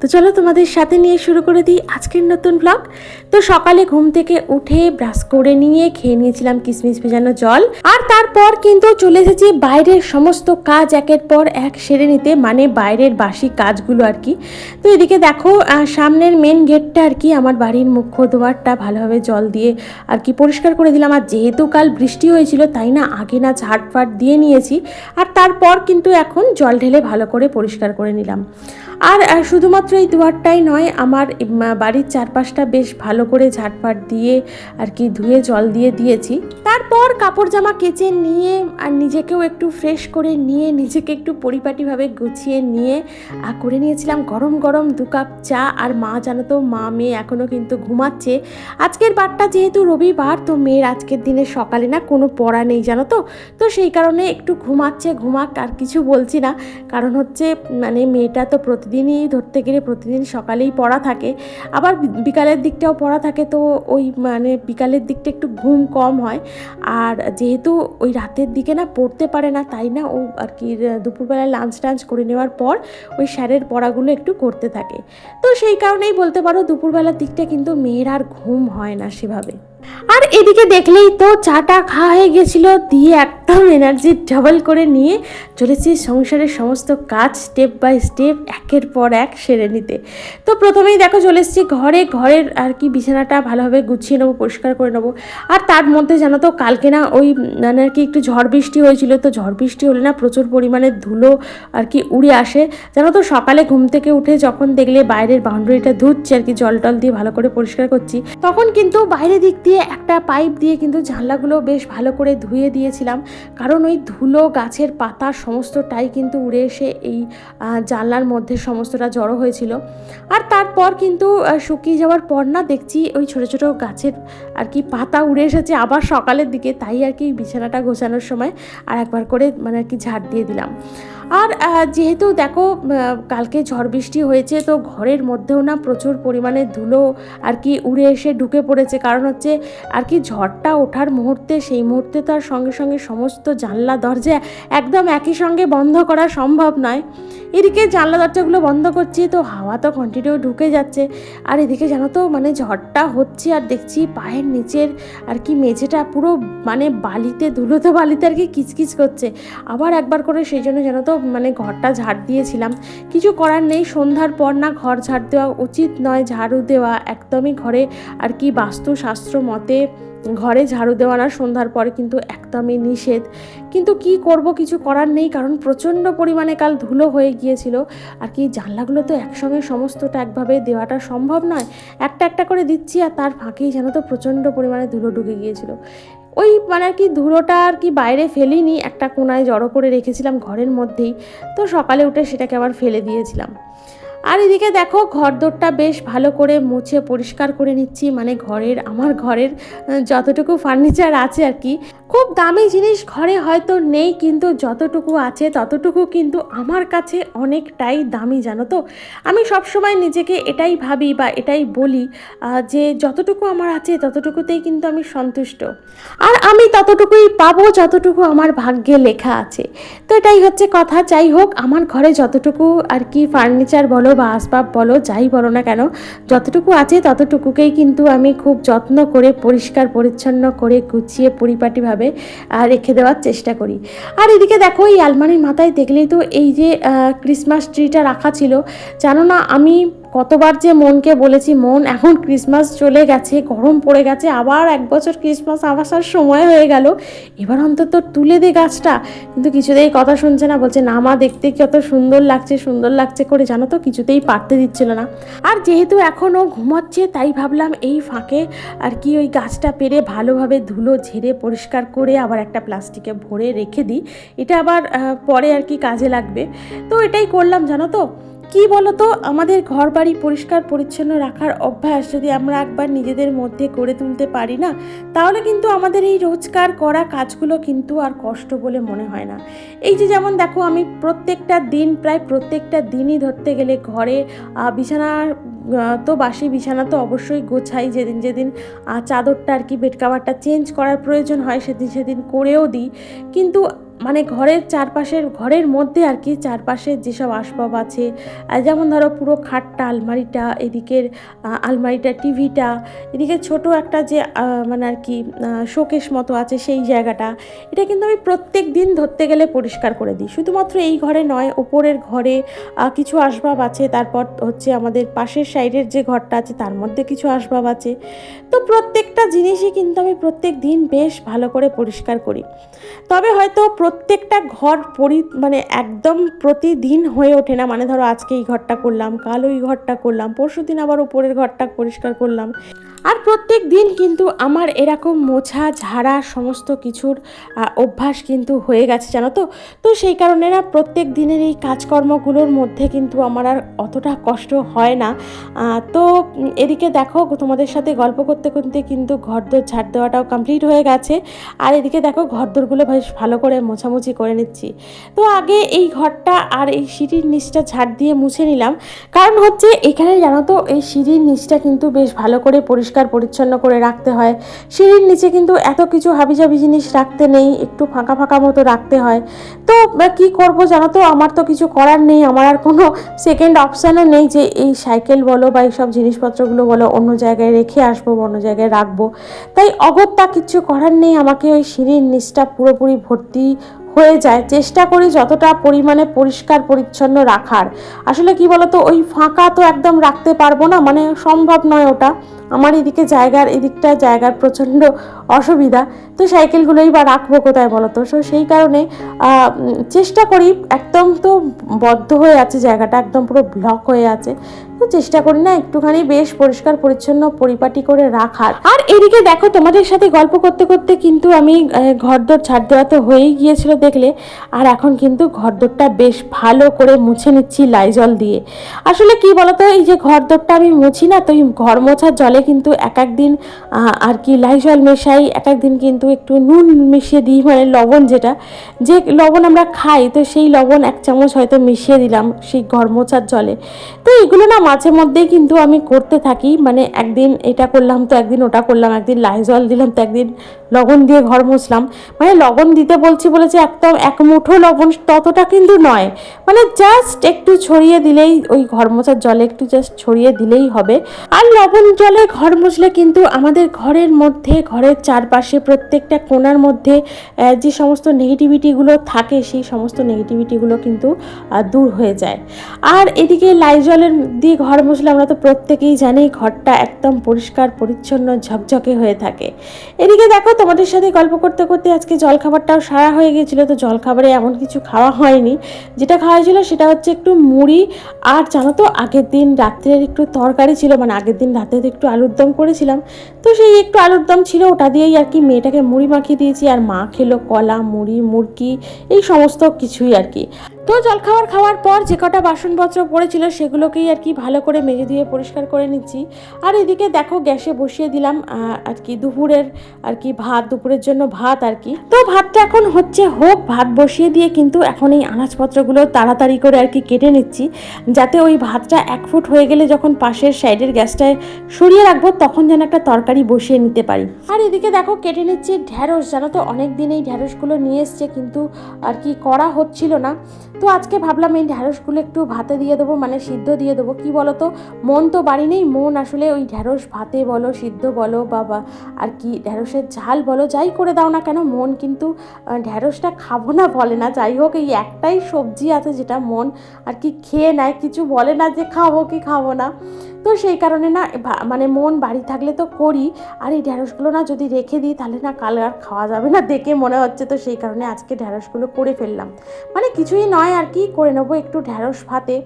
তো চলো তোমাদের সাথে নিয়ে শুরু করে দিই আজকের নতুন ব্লগ তো সকালে ঘুম থেকে উঠে ব্রাশ করে নিয়ে খেয়ে নিয়েছিলাম কিশমিশ ভেজানো জল। আর তারপর কিন্তু চলে এসেছি বাইরের সমস্ত কাজ একের পর এক সেরে নিতে মানে বাইরের বাসি কাজগুলো আর কি। তো এদিকে দেখো সামনের মেন গেটটা আর কি আমার বাড়ির মুখ্য দুয়ারটা ভালোভাবে জল দিয়ে আর কি পরিষ্কার করে দিলাম। আর যেহেতু কাল বৃষ্টি হয়েছিল, তাই না আগে না ঝাড়ফাট দিয়ে নিয়েছি। আর তারপর কিন্তু এখন জল ঢেলে ভালো করে পরিষ্কার করে নিলাম। আর শুধুমাত্র এই দুয়ারটাই নয়, আমার বাড়ির চারপাশটা বেশ ভালো করে ঝাটপাট দিয়ে আর কি ধুয়ে জল দিয়ে দিয়েছি। তারপর কাপড় জামা কেচে নিয়ে আর নিজেকেও একটু ফ্রেশ করে নিয়ে, নিজেকে একটু পরিপাটিভাবে গুছিয়ে নিয়ে করে নিয়েছিলাম গরম গরম দু কাপ চা। আর মা, জানো তো, মা, মেয়ে এখনও কিন্তু ঘুমাচ্ছে। আজকের বারটা যেহেতু রবিবার, তো মেয়ের আজকের দিনে সকালে না কোনো পড়া নেই, জানো তো? তো সেই কারণে একটু ঘুমাচ্ছে, ঘুমাক আর কিছু বলছি না। কারণ হচ্ছে মানে মেয়েটা তো প্রতিদিনই ধরতে গেলে প্রতিদিন সকালেই পড়া থাকে। আবার বিকালের দিকটাও পড়া থাকে তো ওই মানে বিকালের দিকটা একটু ঘুম কম হয়। আর যেহেতু ওই রাতের দিকে না পড়তে পারে না, তাই না ও আর কি দুপুরবেলায় লাঞ্চ টাঞ্চ করে নেওয়ার পর ওই স্যারের পড়াগুলো একটু করতে থাকে। তো সেই কারণেই বলতে পারো দুপুরবেলার দিকটা কিন্তু মেয়ের আর ঘুম হয় না সেভাবে। আর এদিকে দেখলেই তো চাটা খাওয়া হয়ে গেছিল, দিয়ে একদম এনার্জি ডাবল করে নিয়ে চলেছি সংসারের সমস্ত কাজ স্টেপ বাই স্টেপ একের পর এক সেরে নিতে। তো প্রথমেই দেখো চলে এসেছি ঘরে, ঘরের আর কি বিছানাটা ভালোভাবে গুছিয়ে নেব, পরিষ্কার করে নেব। আর তার মধ্যে জানো তো কালকে না ওই মানে আর কি একটু ঝড় বৃষ্টি হয়েছিল, তো ঝড় বৃষ্টি হলে না প্রচুর পরিমাণে ধুলো আর কি উড়ে আসে। জানো তো সকালে ঘুম থেকে উঠে যখন দেখলে বাইরের বাউন্ডারিটা ধুচ্ছে আর কি, জল টল দিয়ে ভালো করে পরিষ্কার করছি, তখন কিন্তু বাইরের দিক দিয়ে একটা পাইপ দিয়ে কিন্তু জানলাগুলো বেশ ভালো করে ধুয়ে দিয়েছিলাম। কারণ ওই ধুলো গাছের পাতা সমস্তটাই কিন্তু উড়ে এসে এই জানলার মধ্যে সমস্তটা জড়ো হয়েছিল। আর তারপর কিন্তু শুকিয়ে যাওয়ার পর না দেখছি ওই ছোট ছোট গাছের আর কি পাতা উড়ে এসেছে আবার সকালের দিকে। তাই আর কি বিছানাটা গোছানোর সময় আর একবার করে মানে আর কি ঝাড় দিয়ে দিলাম। আর যেহেতু দেখো কালকে ঝড় বৃষ্টি হয়েছে, তো ঘরের মধ্যেও না প্রচুর পরিমাণে ধুলো আর কি উড়ে এসে ঢুকে পড়েছে। কারণ হচ্ছে, আর কি ঝড়টা ওঠার মুহূর্তে, সেই মুহূর্তে তো আর সঙ্গে সঙ্গে সমস্ত জানলা, দরজা একদম একই সঙ্গে বন্ধ করা সম্ভব নয়। এদিকে জানলা দরজাগুলো বন্ধ করছি, তো হাওয়া তো কন্টিনিউ ঢুকে যাচ্ছে। আর এদিকে জানো তো মানে ঝড়টা হচ্ছে আর দেখছি পায়ের নিচের আর কি মেঝেটা পুরো মানে বালিতে, ধুলোতে বালিতে আর কি কিচকিচ করছে। আবার একবার করে সেই জন্য জানো তো মানে ঘরটা ঝাড় দিয়েছিলাম। কিছু করার নেই, সন্ধ্যার পর না ঘর ঝাড় দেওয়া উচিত নয়, ঝাড়ু দেওয়া একদমই ঘরে আর কি বাস্তুশাস্ত্র মতে ঘরে ঝাড়ু দেওয়া না সন্ধ্যার পরে কিন্তু একদমই নিষেধ। কিন্তু কি করব, কিছু করার নেই, কারণ প্রচণ্ড পরিমাণে কাল ধুলো হয়ে গিয়েছিল। আর কি, জানলাগুলো তো একসঙ্গে সমস্তটা একভাবে দেওয়াটা সম্ভব নয়। একটা একটা করে দিচ্ছি আর তার ফাঁকেই যেন তো প্রচণ্ড পরিমাণে ধুলো ঢুকে গিয়েছিল। ওই মানে আর কি, ধুলোটা আর কি বাইরে ফেলিনি, একটা কোনায় জড়ো করে রেখেছিলাম ঘরের মধ্যেই। তো সকালে উঠে সেটাকে আবার ফেলে দিয়েছিলাম। আর এদিকে দেখো, ঘরদোরটা বেশ ভালো করে মুছে পরিষ্কার করে নিচ্ছি। মানে ঘরের, আমার ঘরের যতটুকু ফার্নিচার আছে আর কি। খুব দামি জিনিস ঘরে হয়তো নেই, কিন্তু যতটুকু আছে, ততটুকু কিন্তু আমার কাছে অনেকটাই দামি, জানো তো? আমি সবসময় নিজেকে এটাই ভাবি বা এটাই বলি যে যতটুকু আমার আছে, ততটুকুতেই কিন্তু আমি সন্তুষ্ট। আর আমি ততটুকুই পাবো, যতটুকু আমার ভাগ্যে লেখা আছে। তো এটাই হচ্ছে কথা। যাই হোক, আমার ঘরে যতটুকু আর কি ফার্নিচার বলো বা আসবাব বলো, যাই বলো না কেন, যতটুকু আছে ততটুকুকেই কিন্তু আমি খুব যত্ন করে, পরিষ্কার, পরিচ্ছন্ন করে গুছিয়ে, পরিপাটিভাবে রেখে দেওয়ার চেষ্টা করি। আর এদিকে দেখো, এই আলমারির মাথায় দেখলেই তো এই যে ক্রিসমাস ট্রিটা রাখা ছিল, জানো না আমি কতবার যে মনকে বলেছি, মন, এখন ক্রিসমাস চলে গেছে, গরম পড়ে গেছে, আবার এক বছর ক্রিসমাস আসার সময় হয়ে গেল। এবার অন্তত তুলে দে গাছটা। কিন্তু কিছুতেই কথা শুনছে না, বলছে, না মা, দেখতে কত সুন্দর লাগছে সুন্দর লাগছে করে, জানো তো, কিছুতেই পারতে দিচ্ছিল না। আর যেহেতু এখনও ঘুমাচ্ছে, তাই ভাবলাম এই ফাঁকে আর কি ওই গাছটা পেরে ভালোভাবে ধুলো ঝেড়ে পরিষ্কার করে আবার একটা প্লাস্টিকে ভরে রেখে দিই। এটা আবার পরে আর কি কাজে লাগবে। তো এটাই করলাম, জানো তো। কি বলতো? আমাদের ঘর বাড়ি পরিষ্কার পরিচ্ছন্ন রাখার অভ্যাস যদি আমরা একবার নিজেদের মধ্যে করে তুলতে পারি না তাহলে কিন্তু আমাদের এই রোজকার করা কাজগুলো কিন্তু আর কষ্ট বলে মনে হয় না। এই যে যেমন দেখো আমি প্রত্যেকটা দিন প্রায় প্রত্যেকটা দিনই ধরতে গেলে ঘরে আহ, বিছানার তো বাসি বিছানা তো অবশ্যই গোছাই। যেদিন যেদিন চাদরটা আর কি বেড কাভারটা চেঞ্জ করার প্রয়োজন হয় সেদিন সেদিন করেও দিই। কিন্তু মানে ঘরের চারপাশের, ঘরের মধ্যে আর কি চারপাশে যেসব আসবাব আছে যেমন ধরো পুরো খাটটা, আলমারিটা, এদিকের আলমারিটা, টিভিটা, এদিকে ছোট একটা যে মানে আর কি শোকেশ মতো আছে সেই জায়গাটা, এটা কিন্তু আমি প্রত্যেক দিন ধরতে গেলে পরিষ্কার করে দিই। শুধুমাত্র এই ঘরে নয়, ওপরের ঘরে কিছু আসবাব আছে, তারপর হচ্ছে আমাদের পাশের সাইডের যে ঘরটা আছে, তার মধ্যে কিছু আসবাব আছে। তো প্রত্যেকটা জিনিসই কিন্তু আমি প্রত্যেক দিন বেশ ভালো করে পরিষ্কার করি। তবে হয়তো প্রত্যেকটা ঘর পরি মানে একদম প্রতিদিন হয়ে ওঠে না। মানে ধরো আজকে এই ঘরটা করলাম, কাল ওই ঘরটা করলাম পরশু দিন আবার উপরের ঘরটা পরিষ্কার করলাম। আর প্রত্যেক দিন কিন্তু আমার এরকম মোছা, ঝাড়া সমস্ত কিছুর অভ্যাস কিন্তু হয়ে গেছে, জানো তো? তো সেই কারণে না প্রত্যেক দিনের এই কাজকর্মগুলোর মধ্যে কিন্তু আমার আর অতটা কষ্ট হয় না। তো এদিকে দেখো, তোমাদের সাথে গল্প করতে করতে কিন্তু ঘরদোর ঝাড় দেওয়াটাও কমপ্লিট হয়ে গেছে। আর এদিকে দেখো, ঘরদোরগুলো বেশ ভালো করে মোছামুছি করে নিচ্ছি। তো আগে এই ঘরটা আর এই সিঁড়ির নিচটা ঝাড় দিয়ে মুছে নিলাম। কারণ হচ্ছে এখানে জানো তো, এই সিঁড়ির নিচটা কিন্তু বেশ ভালো করে পরিষ্কার পরিচ্ছন্ন করে রাখতে হয়। সিঁড়ির নিচে কিন্তু এত কিছু হাবিজাবি জিনিস রাখতে নেই, একটু ফাঁকা ফাঁকা মতো রাখতে হয়। তো কি করব জানো তো? আমার তো কিছু করার নেই, আমার আর কোনো সেকেন্ড অপশানও নেই যে এই সাইকেল বলো বা এইসব জিনিসপত্রগুলো বলো, অন্য জায়গায় রেখে আসব অন্য জায়গায় রাখব। তাই অগত্যা কিছু করার নেই, আমাকে ওই সিঁড়ির নিচটা পুরোপুরি ভর্তি হয়ে যায়। চেষ্টা করি যতটা পরিমাণে পরিষ্কার, পরিচ্ছন্ন রাখার। আসলে কি বলতো, ওই ফাঁকা তো একদম রাখতে পারব না মানে সম্ভব নয় ওটা। আমার এদিকে জায়গার এদিকটা জায়গার প্রচণ্ড অসুবিধা। তো সাইকেলগুলোই বা রাখব কোথায় বলো তো সো সেই কারণে চেষ্টা করি একদম তো বদ্ধ হয়ে আছে জায়গাটা, একদম পুরো ব্লক হয়ে আছে। তো চেষ্টা করি না, একটুখানি বেশ পরিষ্কার, পরিচ্ছন্ন পরিপাটি করে রাখার। আর এদিকে দেখো, তোমাদের সাথে গল্প করতে করতে কিন্তু আমি ঘরদোর ছাড় দেওয়া তো হয়েই গিয়েছিল দেখলে, আর এখন কিন্তু ঘরদোরটা বেশ ভালো করে মুছে নিচ্ছি লাইজল দিয়ে। আসলে কি বলতো, এই যে ঘরদোরটা আমি মুছি না, তো ঘর মোছার জলে কিন্তু এক একদিন আর কি লাইজল মেশাই, এক একদিন কিন্তু একটু নুন মিশিয়ে দিই মানে লবণ যেটা, যে লবণ আমরা খাই, তো সেই লবণ এক চামচ হয়তো মিশিয়ে দিলাম সেই ঘর মোছার জলে। তো এগুলো না মাঝে মধ্যেই কিন্তু আমি করতে থাকি। মানে একদিন এটা করলাম, তো একদিন ওটা করলাম, একদিন লাইজল দিলাম, তো একদিন লবণ দিয়ে ঘর মুছলাম। মানে লবণ দিতে বলছি বলেছে একদম এক মুঠো লবণ ততটা কিন্তু নয়। মানে জাস্ট একটু ছড়িয়ে দিলেই ওই ঘর মোছার জলে একটু জাস্ট ছড়িয়ে দিলেই হবে। আর লবণ জলে ঘর মুছলে কিন্তু আমাদের ঘরের মধ্যে, ঘরের চারপাশে প্রত্যেকটা কোণার মধ্যে যে সমস্ত নেগেটিভিটিগুলো থাকে, সেই সমস্ত নেগেটিভিটিগুলো কিন্তু দূর হয়ে যায়। আর এদিকে লাইজলের দিয়ে ঘর মুছলে আমরা তো প্রত্যেকেই জানি ঘরটা একদম পরিষ্কার, পরিচ্ছন্ন, ঝকঝকে হয়ে থাকে। এদিকে দেখো তোমাদের সাথে গল্প করতে করতে আজকে জলখাবারটাও সারা হয়ে গিয়েছিল তো জলখাবারে এমন কিছু খাওয়া হয়নি। যেটা খাওয়া হয়েছিল সেটা হচ্ছে একটু মুড়ি আর জানো তো আগের দিন রাত্রের একটু তরকারি ছিল মানে আগের দিন রাতে তো একটু আলুর দম করেছিলাম। তো সেই একটু আলুর দম ছিল, ওটা দিয়েই আর কি মেয়েটাকে মুড়ি মাখিয়ে দিয়েছি, আর মা খেলো কলা, মুড়ি, মুরকি, এই সমস্ত কিছুই আর কি। তো জলখাবার খাওয়ার পর যে কটা বাসনপত্র পড়েছিল সেগুলোকেই আর কি ভালো করে মেজে দিয়ে পরিষ্কার করে নিচ্ছি। আর এদিকে দেখো গ্যাসে বসিয়ে দিলাম আর কি দুপুরের আর কি ভাত, দুপুরের জন্য ভাত আর কি। তো ভাতটা এখন হচ্ছে হোক, ভাত বসিয়ে দিয়ে কিন্তু এখন এই আনাজপত্রগুলো তাড়াতাড়ি করে আর কি কেটে নিচ্ছি। যাতে ওই ভাতটা এক ফুট হয়ে গেলে যখন পাশের সাইডের গ্যাসটায় সরিয়ে রাখব তখন যেন একটা তরকারি বসিয়ে নিতে পারি। আর এদিকে দেখো কেটে নিচ্ছি ঢ্যাঁড়স জানো তো অনেক দিন এই ঢ্যাঁড়সগুলো নিয়ে এসছে কিন্তু আর কি করা হচ্ছিল না। তো আজকে ভাবলাম এই ঢ্যাঁড়সগুলো একটু ভাতে দিয়ে দেবো মানে সিদ্ধ দিয়ে দেবো। কি বলো তো মন তো বাড়ি নেই, মন আসলে ওই ঢ্যাঁড়স ভাতে বলো, সিদ্ধ বলো বা আর কি ঢ্যাঁড়সের ঝাল বলো, যাই করে দাও না কেন, মন কিন্তু ঢ্যাঁড়সটা খাব না বলে না, যাই হোক, এই একটাই সবজি আছে যেটা মন আর কি খেয়ে নেয়, কিছু বলে না যে খাব কি খাব না। তো সেই কারণে না মানে মন বাড়ি থাকলে তো করি। আর এই ঢ্যাঁড়সগুলো না যদি রেখে দিই, তাহলে না কাল আর খাওয়া যাবে না দেখে মনে হচ্ছে। তো সেই কারণে আজকে ঢ্যাঁড়সগুলো করে ফেললাম। মানে কিছুই নয় আর কি, করে নেব একটু ঢ্যাঁড়স ভাতে।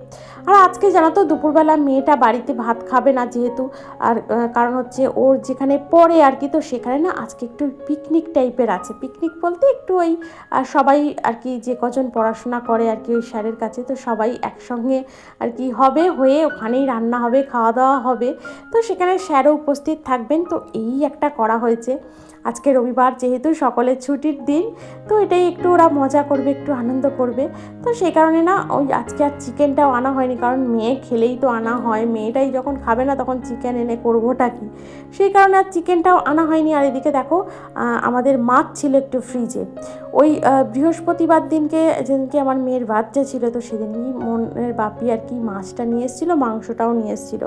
আর আজকে জানো তো দুপুরবেলা মেয়েটা বাড়িতে ভাত খাবে না যেহেতু। আর কারণ হচ্ছে ওর যেখানে পড়ে আর কি, তো সেখানে না আজকে একটু পিকনিক টাইপের আছে। পিকনিক বলতে একটু ওই সবাই আর কি যে কজন পড়াশোনা করে আর কি ওই স্যারের কাছে, তো সবাই একসঙ্গে আর কি হবে, হয়ে ওখানেই রান্না হবে খাওয়া দাওয়া হবে। তো সেখানে স্যারও উপস্থিত থাকবেন, তো এই একটা করা হয়েছে। আজকে রবিবার যেহেতু সকলের ছুটির দিন, তো এটাই একটু ওরা মজা করবে, একটু আনন্দ করবে। তো সেই কারণে না, ওই আজকে আর চিকেনটাও আনা হয়নি, কারণ মেয়ে খেলেই তো আনা হয়। মেয়েটাই যখন খাবে না, তখন চিকেন এনে করবোটা কি? সেই কারণে আর চিকেনটাও আনা হয়নি। আর এদিকে দেখো আমাদের মাছ ছিল একটু ফ্রিজে ওই বৃহস্পতিবার দিনকে, যেদিনকে আমার মেয়ের বাচ্চা ছিল, তো সেদিনই মনের বাপি আর কি মাছটা নিয়ে এসেছিল, মাংসটাও নিয়ে এসেছিল।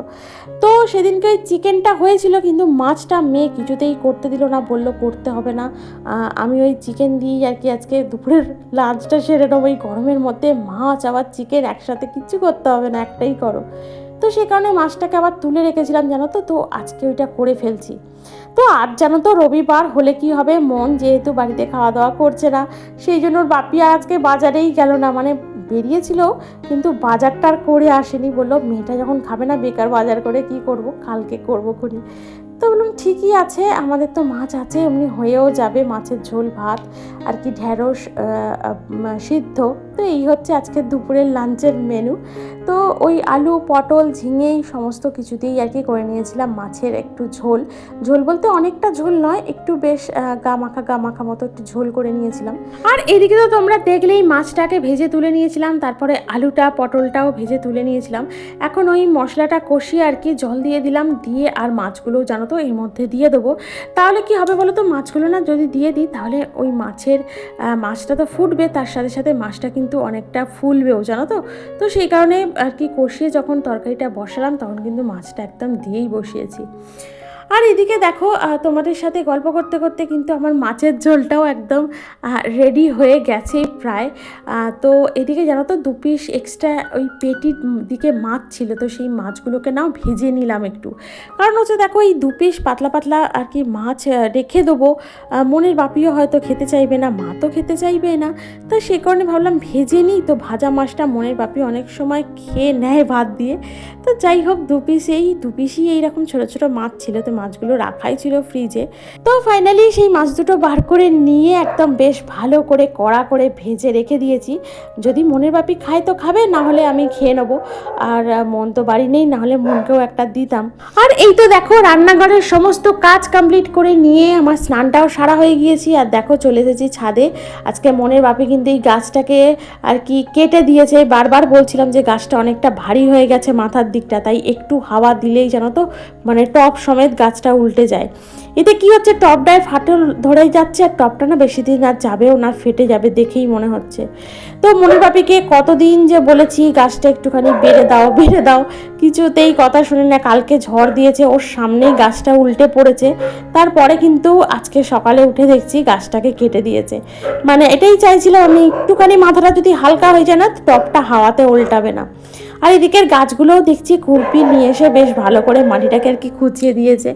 তো সেদিনকে চিকেনটা হয়েছিল, কিন্তু মাছটা মেয়ে কিছুতেই করতে দিল না বলল করতে হবে না। আমি ওই চিকেন দিয়েই আর কি আজকে দুপুরের লাঞ্চটা সেরে নেব। এই গরমের মধ্যে মাছ আবার চিকেন একসাথে কিচ্ছু করতে হবে না, একটাই করো। তো সেই কারণে মাছটাকে আবার তুলে রেখেছিলাম, জানো তো? তো আজকে ওইটা করে ফেলছি। তো আজ জানো তো, রবিবার হলে কি হবে? মন যেহেতু বাড়িতে খাওয়া দাওয়া করছে না, সেই জন্য ওর আজকে বাজারেই গেল না। মানে বেরিয়েছিল, কিন্তু বাজারটা আর করে আসেনি। বলল, মেয়েটা যখন খাবে না, বেকার বাজার করে কি করব? কালকে করব করি তো বললাম, ঠিকই আছে, আমাদের তো মাছ আছে, এমনি হয়েও যাবে মাছের ঝোল, ভাত, আর কি ঢ্যাঁড়স সিদ্ধ। তো এই হচ্ছে আজকে দুপুরের লাঞ্চের মেনু তো ওই আলু, পটল ঝিঙেই সমস্ত কিছুতেই আর কি করে নিয়েছিলাম মাছের একটু ঝোল। ঝোল বলতে অনেকটা ঝোল নয়, একটু বেশ গা মাখা গা মাখা মতো একটু ঝোল করে নিয়েছিলাম। আর এদিকে তো তোমরা দেখলেই মাছটাকে ভেজে তুলে নিয়েছিলাম, তারপরে আলুটা, পটলটাও ভেজে তুলে নিয়েছিলাম। এখন ওই মশলাটা কষিয়ে আর কি জল দিয়ে দিলাম, দিয়ে আর মাছগুলো জানো তো এর মধ্যে দিয়ে দেবো। তাহলে কি হবে বলো তো মাছগুলো না যদি দিয়ে দিই, তাহলে ওই মাছের মাছটা তো ফুটবে, তার সাথে সাথে মাছটা কিন্তু অনেকটা ফুলবেও, জানো তো? তো সেই কারণে আর কি কষিয়ে যখন তরকারিটা বসালাম, তখন কিন্তু মাছটা একদম দিয়েই বসিয়েছি। আর এদিকে দেখো তোমাদের সাথে গল্প করতে করতে কিন্তু আমার মাছের ঝোলটাও একদম রেডি হয়ে গেছে প্রায়। তো এদিকে জানো তো, দু পিস এক্সট্রা ওই পেটির দিকে মাছ ছিল, তো সেই মাছগুলোকে নাও ভেজে নিলাম একটু। কারণ হচ্ছে দেখো, এই দু পিস পাতলা পাতলা আর কি মাছ রেখে দেবো। মনের বাপিও হয়তো খেতে চাইবে না, মা তো খেতে চাইবে না। তো সে কারণে ভাবলাম ভেজে নিই, তো ভাজা মাছটা মনের বাপি অনেক সময় খেয়ে নেয় ভাত দিয়ে। তো যাই হোক, দু পিস এই, দু পিসই এইরকম ছোটো ছোটো মাছ ছিল, তো মাছগুলো রাখাই ছিল ফ্রিজে তো ফাইনালি সেই মাছ দুটো বার করে নিয়ে একদম বেশ ভালো করে কড়া করে ভেজে রেখে দিয়েছি। যদি মনের বাপি খায় তো খাবে, না হলে আমি খেয়ে নেব। আর মন তো বাড়ি নেই, না হলে মনকেও একটা দিতাম। আর এই তো দেখো রান্নাঘরের সমস্ত কাজ কমপ্লিট করে নিয়ে আমার স্নানটাও সারা হয়ে গিয়েছি। আর দেখো চলে এসেছি ছাদে। আজকে মনের বাপি কিন্তু এই গাছটাকে আর কি কেটে দিয়েছে। বারবার বলছিলাম যে গাছটা অনেকটা ভারী হয়ে গেছে মাথার দিকটা, তাই একটু হাওয়া দিলেই জানো তো মানে টপ সমেত গাছটা উল্টে যায়। এতে কি হচ্ছে? টপটায় ফাটল ধরে যাচ্ছে আর টপটা না বেশি দিন আর যাবেও না, ফেটে যাবে দেখেই মনে হচ্ছে। তো মনির বাপিকে কতদিন যে বলেছি, গাছটা একটুখানি বেড়ে দাও বেড়ে দাও, কিছুতেই কথা শুনে না, কালকে ঝড় দিয়েছে, ওর সামনেই গাছটা উল্টে পড়েছে। তারপরে কিন্তু আজকে সকালে উঠে দেখছি গাছটাকে কেটে দিয়েছে। মানে এটাই চাইছিলাম আমি, একটুখানি মাথাটা যদি হালকা হয়ে যায় না, টপটা হাওয়াতে উল্টাবে না। আর এদিকের গাছগুলোও দেখছি খুরপি নিয়ে এসে বেশ ভালো করে মাটিটাকে আর কি খুঁচিয়ে দিয়েছে।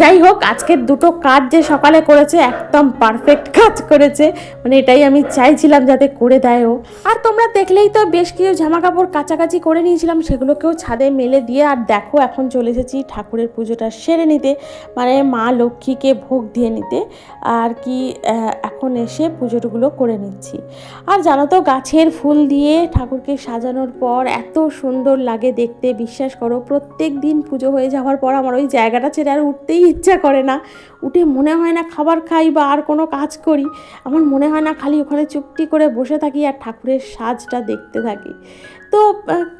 যাই হোক, আজকের দুটো কাজ যে সকালে করেছে, একদম পারফেক্ট কাজ করেছে। মানে এটাই আমি চাইছিলাম যাতে করে দেয় ও। আর তোমরা দেখলেই তো বেশ কিছু জামা কাপড় কাছাকাছি করে নিয়েছিলাম, সেগুলোকেও ছাদে মেলে দিয়ে। আর দেখো, এখন চলে এসেছি ঠাকুরের পুজোটা সেরে নিতে মানে মা লক্ষ্মীকে ভোগ দিয়ে নিতে। আর কি এখন এসে পুজোগুলো করে নিচ্ছি। আর জানো তো, গাছের ফুল দিয়ে ঠাকুরকে সাজানোর পর এত সুন্দর লাগে দেখতে, বিশ্বাস করো, প্রত্যেক দিন পুজো হয়ে যাওয়ার পর আমার ওই জায়গাটা ছেড়ে আর উঠতেই ইচ্ছা করে না। উঠে মনে হয় না খাবার খাই বা আর কোনো কাজ করি। আমার মনে হয় না খালি ওখানে চুপটি করে বসে থাকি আর ঠাকুরের সাজটা দেখতে থাকি। তো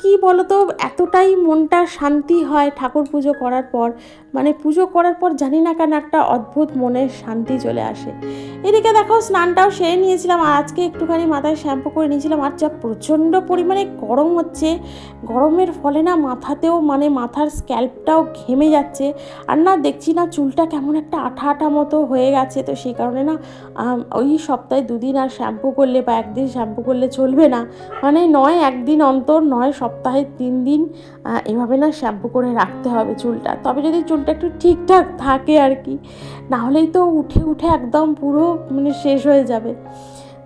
কি বলতো, এতটাই মনটা শান্তি হয় ঠাকুর পুজো করার পর। মানে পুজো করার পর জানি না কেন একটা অদ্ভুত মনের শান্তি চলে আসে। এদিকে দেখো, স্নানটাও সেরে নিয়েছিলাম। আর আজকে একটুখানি মাথায় শ্যাম্পু করে নিয়েছিলাম। আর যা প্রচণ্ড পরিমাণে গরম হচ্ছে, গরমের ফলে না মাথাতেও মানে মাথার স্ক্যাল্পটাও ঘেমে যাচ্ছে। আর না দেখছি না চুলটা কেমন একটা আঠা আঠা মতো হয়ে গেছে। তো সেই কারণে না ওই সপ্তাহে দুদিন আর শ্যাম্পু করলে বা একদিন শ্যাম্পু করলে চলবে না। মানে নয়, একদিন অন্তর, নয় সপ্তাহে তিন দিন এভাবে না শ্যাম্পু করে রাখতে হবে চুলটা। তবে যদি চুলটা একটু ঠিকঠাক থাকে আর কি। নাহলেই তো উঠে উঠে একদম পুরো মানে শেষ হয়ে যাবে।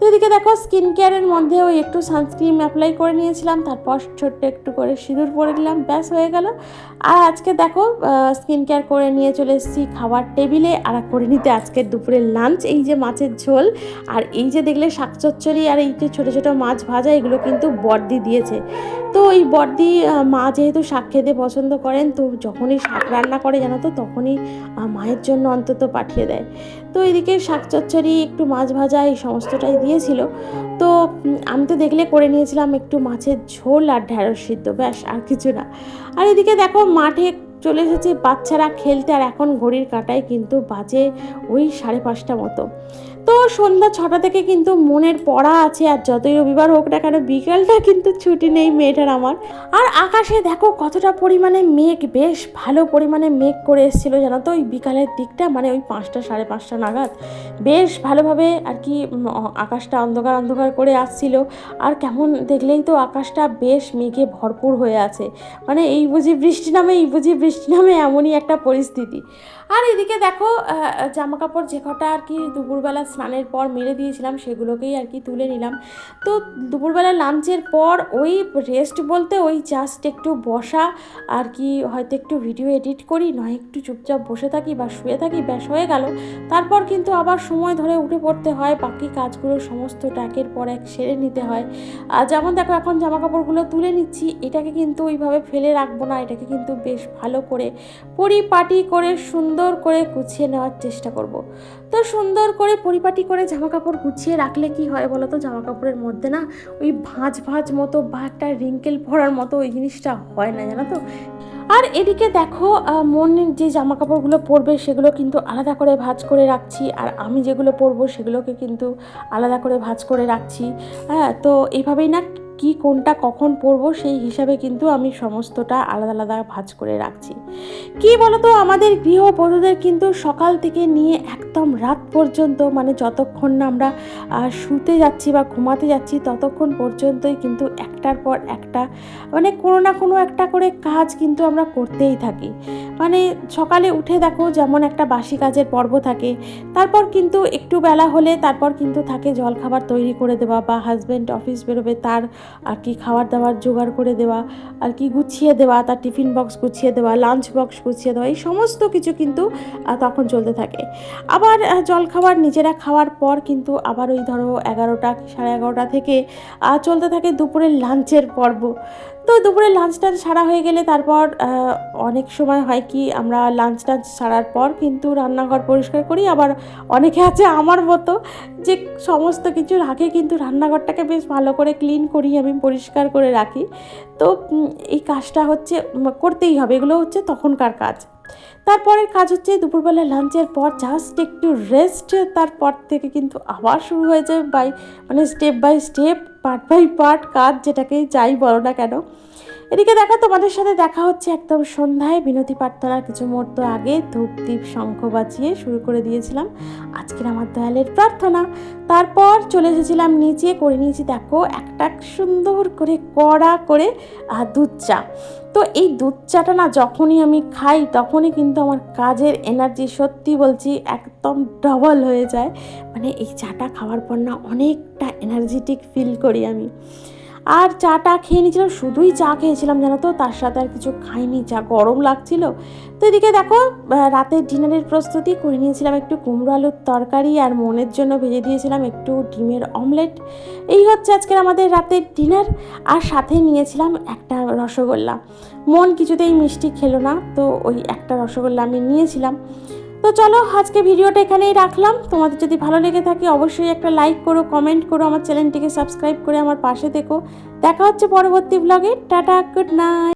এদিকে দেখো স্কিন কেয়ারের মধ্যে ওই একটু সানস্ক্রিন অ্যাপ্লাই করে নিয়েছিলাম, তারপর ছোট্ট একটু করে সিঁদুর পরে দিলাম ব্যাস হয়ে গেল। আর আজকে দেখো স্কিন কেয়ার করে নিয়ে চলে এসেছি খাবার টেবিলে, আর করে নিতে আজকের দুপুরের লাঞ্চ এই যে মাছের ঝোল, আর এই যে দেখলে শাক চচ্চড়ি আর এই যে ছোটো ছোটো মাছ ভাজা, এগুলো কিন্তু বর্দি দিয়েছে। তো এই বর্দি মা যেহেতু শাক খেতে পছন্দ করেন, তো যখনই শাক রান্না করে জানো তো, তখনই মায়ের জন্য অন্তত পাঠিয়ে দেয়। তো এদিকে শাক চচ্চড়ি একটু মাছ ভাজা, এই সমস্তটাই দিয়েছিল তো আমি তো দেখলে করে নিয়েছিলাম একটু মাছের ঝোল আর ঢ্যাঁড়স সিদ্ধ, ব্যাস, আর কিছু না। আর এদিকে দেখো মাঠে চলে এসেছে বাচ্চারা খেলতে আর এখন ঘড়ির কাঁটায় কিন্তু বাজে ওই সাড়ে পাঁচটা মতো। তো সন্ধ্যা ছটা থেকে কিন্তু মনের পড়া আছে আর যতই রবিবার হোক না কেন বিকালটা কিন্তু ছুটি নেই মেয়েটার আমার। আর আকাশে দেখো কতটা পরিমাণে মেঘ, বেশ ভালো পরিমাণে মেঘ করে এসেছিল জানো তো ওই বিকালের দিকটা মানে ওই পাঁচটা, সাড়ে পাঁচটা নাগাদ। বেশ ভালোভাবে আর কি আকাশটা অন্ধকার অন্ধকার করে আসছিল। আর কেমন দেখলেই তো আকাশটা বেশ মেঘে ভরপুর হয়ে আছে। মানে এই বুঝি বৃষ্টি নামে, এই বুঝি বৃষ্টি নামে এমনই একটা পরিস্থিতি। আর এদিকে দেখো জামা কাপড় যে কটা আর কি দুপুরবেলা স্নানের পর মেরে দিয়েছিলাম, সেগুলোকেই আর কি তুলে নিলাম। তো দুপুরবেলা লাঞ্চের পর ওই রেস্ট বলতে ওই জাস্ট একটু বসা, আর কি হয়তো একটু ভিডিও এডিট করি, নয় একটু চুপচাপ বসে থাকি বা শুয়ে থাকি, ব্যাস হয়ে গেল। তারপর কিন্তু আবার সময় ধরে উঠে পড়তে হয়, বাকি কাজগুলো সমস্ত একের পর এক সেরে নিতে হয়। আর যেমন দেখো, এখন জামা কাপড়গুলো তুলে নিচ্ছি, এটাকে কিন্তু ওইভাবে ফেলে রাখব না, এটাকে কিন্তু বেশ ভালো করে পরিপাটি করে সুন্দর করে গুছিয়ে নেওয়ার চেষ্টা করব। তো সুন্দর করে পরিপাটি করে জামা কাপড় গুছিয়ে রাখলে কি হয় বলো তো জামা কাপড়ের মধ্যে না ওই ভাঁজ ভাঁজ মতো বা একটা রিঙ্কেল পড়ার মতো ওই জিনিসটা হয় না, জানো তো? আর এদিকে দেখো মন যে জামা কাপড়গুলো পরবে সেগুলো কিন্তু আলাদা করে ভাঁজ করে রাখছি আর আমি যেগুলো পরবো সেগুলোকে কিন্তু আলাদা করে ভাঁজ করে রাখছি। হ্যাঁ তো এইভাবেই না কি কোনটা কখন পরবো সেই হিসাবে কিন্তু আমি সমস্তটা আলাদা আলাদা ভাঁজ করে রাখছি। কি বলতো? আমাদের গৃহবধূদের কিন্তু সকাল থেকে নিয়ে একদম রাত পর্যন্ত মানে যতক্ষণ না আমরা শুতে যাচ্ছি বা ঘুমাতে যাচ্ছি, ততক্ষণ পর্যন্তই কিন্তু একটার পর একটা মানে কোনো না কোনো একটা করে কাজ কিন্তু আমরা করতেই থাকি। মানে সকালে উঠে দেখো যেমন একটা বাসি কাজের পর্ব থাকে, তারপর কিন্তু একটু বেলা হলে তারপর কিন্তু থাকে জলখাবার তৈরি করে দেওয়া বা হাজব্যান্ড অফিস বেরোবে, তার আর কি খাবার দাবার জোগাড় করে দেওয়া, আর কি গুছিয়ে দেওয়া, তার টিফিন বক্স গুছিয়ে দেওয়া লাঞ্চ বক্স গুছিয়ে দেওয়া, এই সমস্ত কিছু কিন্তু তখন চলতে থাকে। আবার জল জলখাবার নিজেরা খাওয়ার পর কিন্তু আবার ওই ধরো এগারোটা সাড়ে এগারোটা থেকে চলতে থাকে দুপুরের লাঞ্চের পর্ব। তো দুপুরে লাঞ্চ টাঞ্চ সারা হয়ে গেলে তারপর অনেক সময় হয় কি, আমরা লাঞ্চ টাঞ্চ সারার পর কিন্তু রান্নাঘর পরিষ্কার করি। আবার অনেকে আছে আমার মতো যে সমস্ত কিছুর আগে কিন্তু রান্নাঘরটাকে বেশ ভালো করে ক্লিন করি, আমি পরিষ্কার করে রাখি। তো এই কাজটা হচ্ছে করতেই হবে। এগুলো হচ্ছে তখনকার কাজ। তারপরের কাজ হচ্ছে দুপুরবেলা লাঞ্চের পর জাস্ট একটু রেস্ট তারপর থেকে কিন্তু আবার শুরু হয়ে যায় বাই মানে step by step part by part কাজ যেটাকে যাই বলো না কেন। এদিকে দেখো তোমাদের সাথে দেখা হচ্ছে একদম সন্ধ্যায় বিনতি প্রার্থনার কিছু মুহূর্ত আগে ধূপ দ্বীপ শঙ্খ বাজিয়ে শুরু করে দিয়েছিলাম আজকের আমার দয়ালের প্রার্থনা। তারপর চলে এসেছিলাম নিচে, করে নিয়েছি দেখো একটা সুন্দর করে কড়া করে দুধ চা। তো এই দুধ চাটা না যখনই আমি খাই, তখনই কিন্তু আমার কাজের এনার্জি সত্যি বলছি একদম ডবল হয়ে যায়। মানে এই চাটা খাওয়ার পর না অনেকটা এনার্জেটিক ফিল করি আমি। আর চাটা খেয়ে নিয়েছিলাম শুধুই চা খেয়েছিলাম জানো তো, তার সাথে আর কিছু খাইনি চা গরম লাগছিল। তো এদিকে দেখো রাতের ডিনারের প্রস্তুতি, করে নিয়েছিলাম একটু কুমড়ো আলুর তরকারি আর মনের জন্য ভেজে দিয়েছিলাম একটু ডিমের অমলেট। এই হচ্ছে আজকের আমাদের রাতের ডিনার, আর সাথে নিয়েছিলাম একটা রসগোল্লা। মন কিছুতেই মিষ্টি খেলো না, তো ওই একটা রসগোল্লা আমি নিয়েছিলাম। তো চলো, আজকে ভিডিওটা এখানেই রাখলাম। তোমাদের যদি ভালো লেগে থাকে, অবশ্যই একটা লাইক করো কমেন্ট করো, আমার চ্যানেলটিকে সাবস্ক্রাইব করে আমার পাশে দেখো দেখা হচ্ছে পরবর্তী ব্লগে টাটা গুড নাইট